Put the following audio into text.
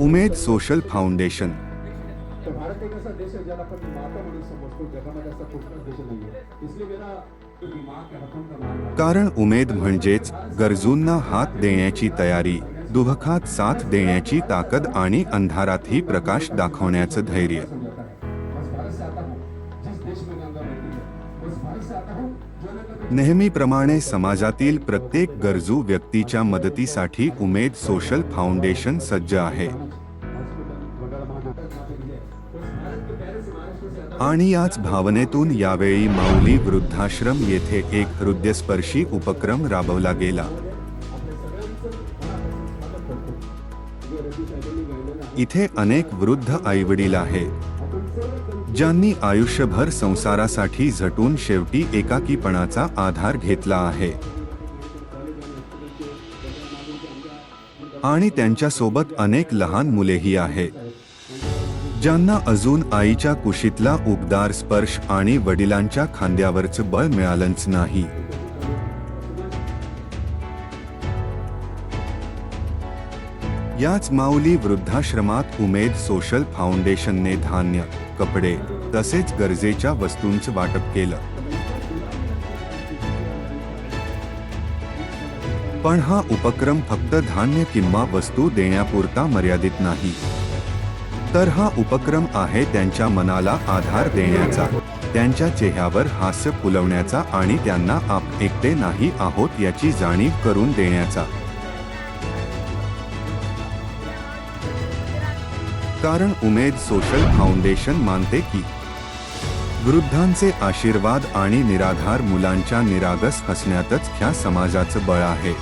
उमेद social foundation. तर भारत एक असा देश आहे ज्याला आपण माता म्हणून समजतो. जगामध्ये असा कुठलाच देश नाहीये. इसलिए मेरा कारण उमेद म्हणजेच गरजूंना हात देण्याची तयारी दुभखात साथ देण्याची ताकद आणि अंधारातही प्रकाश दाखवण्याचं धैर्य. नेहमीप्रमाणे समाजातील प्रत्येक गरजू व्यक्तीच्या मदतीसाठी उमेद सोशल फाउंडेशन सज्ज आहे. आणि याच भावनेतून यावेळी माऊली वृद्धाश्रम येथे एक हृदयस्पर्शी उपक्रम राबवला गेला. इथे अनेक वृद्ध आईवडील आहेत. ज्यांनी आयुष्यभर संसारासाठी झटून शेवटी एकाकीपणाचा आधार घेतला आहे. आणि त्यांच्यासोबत अनेक लहान मुलेही आहेत. ज्यांना अजून आईच्या कुशीतला उबदार स्पर्श आणि वडिलांच्या खांद्यावरचं बळ मिळालंच नाही. याच माऊली वृद्धाश्रमात उमेद सोशल फाउंडेशनने धान्य कपडे तसेच गरजेच्या वस्तूंचं वाटप केलं. पण हा उपक्रम फक्त धान्य किंवा वस्तू देण्यापुरता मर्यादित नाही. तर हा उपक्रम आहे त्यांच्या मनाला आधार देण्याचा. त्यांच्या चेहऱ्यावर हास्य फुलवण्याचा आणि त्यांना आप एकटे नाही आहोत याची जाणीव करून देण्याचा. कारण उमेद सोशल फाउंडेशन मानते की वृद्धांचे आशीर्वाद आणि निराधार मुलांच्या निरागस हसण्यातच ह्या समाजाचं बळ आहे.